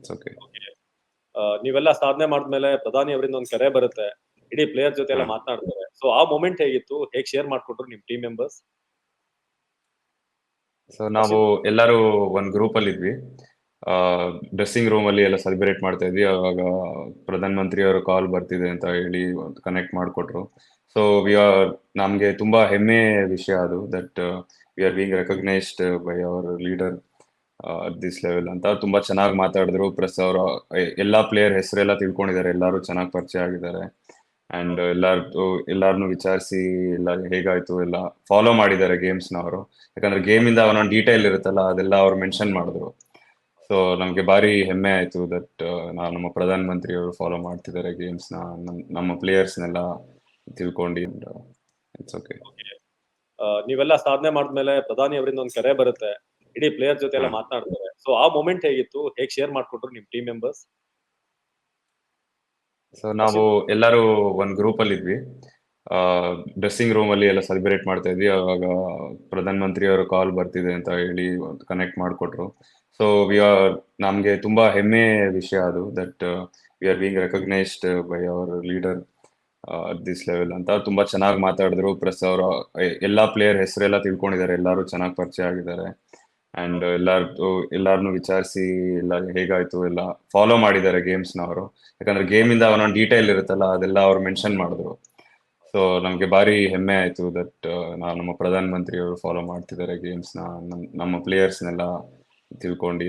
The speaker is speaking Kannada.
ಇಟ್ಸ್ ಓಕೆ ಆ, ನೀವೆಲ್ಲ ಸಾಧನೆ ಮಾಡಿದ್ಮೇಲೆ ಪ್ರಧಾನಿ ಅವರಿಂದ ಒಂದು ಕರೆ ಬರುತ್ತೆ. ಇಡೀ ಪ್ಲೇಯರ್ ಜೊತೆ ಎಲ್ಲ. ಮಾತನಾಡ್ತಾರೆ ಸೊ ಆ ಮೂಮೆಂಟ್ ಹೇಗಿತ್ತು? ಹೇಗ್ ಶೇರ್ ಮಾಡ್ಕೊಟ್ರು ನಿಮ್ ಟೀಮ್ ಮೆಂಬರ್ಸ್ ಸೊ ನಾವು ಎಲ್ಲರೂ ಒಂದ್ ಗ್ರೂಪ್ ಅಲ್ಲಿ ಇದ್ವಿ. ಡ್ರೆಸ್ಸಿಂಗ್ ರೂಮ್ ಅಲ್ಲಿ ಎಲ್ಲ ಸೆಲೆಬ್ರೇಟ್ ಮಾಡ್ತಾ ಇದ್ವಿ. ಅವಾಗ ಪ್ರಧಾನ ಮಂತ್ರಿ ಅವರು ಕಾಲ್ ಬರ್ತಿದೆ ಅಂತ ಹೇಳಿ ಕನೆಕ್ಟ್ ಮಾಡಿಕೊಟ್ರು. ಸೊ ವಿ ಆರ್ ನಮ್ಗೆ ತುಂಬಾ ಹೆಮ್ಮೆ ವಿಷಯ ಅದು that we are being recognised by our leader this level ಅಂತ. ತುಂಬಾ ಚೆನ್ನಾಗಿ ಮಾತಾಡಿದ್ರು. ಪ್ಲಸ್ ಅವರು ಎಲ್ಲಾ ಪ್ಲೇಯರ್ ಹೆಸರೆಲ್ಲ ತಿಳ್ಕೊಂಡಿದ್ದಾರೆ. ಎಲ್ಲರೂ ಚೆನ್ನಾಗಿ ಪರಿಚಯ ಆಗಿದ್ದಾರೆ. ಅಂಡ್ ಎಲ್ಲಾರ್ದು ಎಲ್ಲಾರನ್ನು ವಿಚಾರಿಸಿ, ಎಲ್ಲ ಹೇಗಾಯ್ತು, ಎಲ್ಲ ಫಾಲೋ ಮಾಡಿದ್ದಾರೆ ಗೇಮ್ಸ್ನ ಅವರು ಯಾಕಂದ್ರೆ ಗೇಮ್ ಇಂದ ಒಂದೊಂದು ಡೀಟೇಲ್ ಇರುತ್ತಲ್ಲ, ಅದೆಲ್ಲ ಅವ್ರು ಮೆನ್ಷನ್ ಮಾಡಿದ್ರು. ಸೊ ನಮ್ಗೆ ಭಾರಿ ಹೆಮ್ಮೆ ಆಯ್ತು ದಟ್ ನಮ್ಮ ಪ್ರಧಾನ ಮಂತ್ರಿ ಅವರು ಫಾಲೋ ಮಾಡ್ತಿದ್ದಾರೆ ನ. ನಮ್ಮ ಪ್ಲೇಯರ್ಸ್ನೆಲ್ಲ ತಿಳ್ಕೊಂಡು ಇಟ್ಸ್ ಓಕೆ ನೀವೆಲ್ಲ ಸಾಧನೆ ಮಾಡಿದ್ಮೇಲೆ ಪ್ರಧಾನಿ ಅವರಿಂದ ಒಂದು ಕರೆ ಬರುತ್ತೆ. ಇಡೀ ಪ್ಲೇಯರ್ ಜೊತೆ ಎಲ್ಲ ಮಾತಾಡ್ತಾರೆ. ಮಾತನಾಡ್ತಾರೆ ಸೊ ಆ ಮೂಮೆಂಟ್ ಹೇಗಿತ್ತು? ಹೇಗ್ ಶೇರ್ ಮಾಡ್ಕೊಟ್ರು ನಿಮ್ ಟೀಮ್ ಮೆಂಬರ್ಸ್ ಸೊ ನಾವು ಎಲ್ಲರೂ ಒಂದ್ ಗ್ರೂಪ್ ಅಲ್ಲಿ ಇದ್ವಿ. ಡ್ರೆಸ್ಸಿಂಗ್ ರೂಮ್ ಅಲ್ಲಿ ಎಲ್ಲ ಸೆಲೆಬ್ರೇಟ್ ಮಾಡ್ತಾ ಇದ್ವಿ. ಅವಾಗ ಪ್ರಧಾನ ಮಂತ್ರಿ ಅವರು ಕಾಲ್ ಬರ್ತಿದೆ ಅಂತ ಹೇಳಿ ಕನೆಕ್ಟ್ ಮಾಡಿಕೊಟ್ರು. ಸೊ ವಿ ಆರ್ ನಮ್ಗೆ ತುಂಬಾ ಹೆಮ್ಮೆ ವಿಷಯ ಅದು that we are being recognised by our leader this level ಅಂತ. ತುಂಬಾ ಚೆನ್ನಾಗಿ ಮಾತಾಡಿದ್ರು. ಪ್ಲಸ್ ಅವರು ಎಲ್ಲಾ ಪ್ಲೇಯರ್ ಹೆಸರೆಲ್ಲ ತಿಳ್ಕೊಂಡಿದ್ದಾರೆ. ಎಲ್ಲರೂ ಚೆನ್ನಾಗಿ ಪರಿಚಯ ಆಗಿದ್ದಾರೆ. ಅಂಡ್ ಎಲ್ಲಾರ್ದು ಎಲ್ಲಾರನ್ನು ವಿಚಾರಿಸಿ ಎಲ್ಲ ಹೇಗಾಯ್ತು ಎಲ್ಲ ಫಾಲೋ ಮಾಡಿದ್ದಾರೆ ಗೇಮ್ಸ್ನ ಅವರು. ಯಾಕಂದ್ರೆ ಗೇಮ್ ಇಂದ ಒಂದೊಂದು ಡೀಟೇಲ್ ಇರುತ್ತಲ್ಲ, ಅದೆಲ್ಲ ಅವ್ರು ಮೆನ್ಷನ್ ಮಾಡಿದ್ರು. ಸೊ ನಮ್ಗೆ ಭಾರಿ ಹೆಮ್ಮೆ ಆಯ್ತು ದಟ್ ನಾವು ನಮ್ಮ ಪ್ರಧಾನ ಮಂತ್ರಿ ಅವರು ಫಾಲೋ ಮಾಡ್ತಿದ್ದಾರೆ ನ. ನಮ್ಮ ಪ್ಲೇಯರ್ಸ್ನೆಲ್ಲ ತಿಳ್ಕೊಂಡು.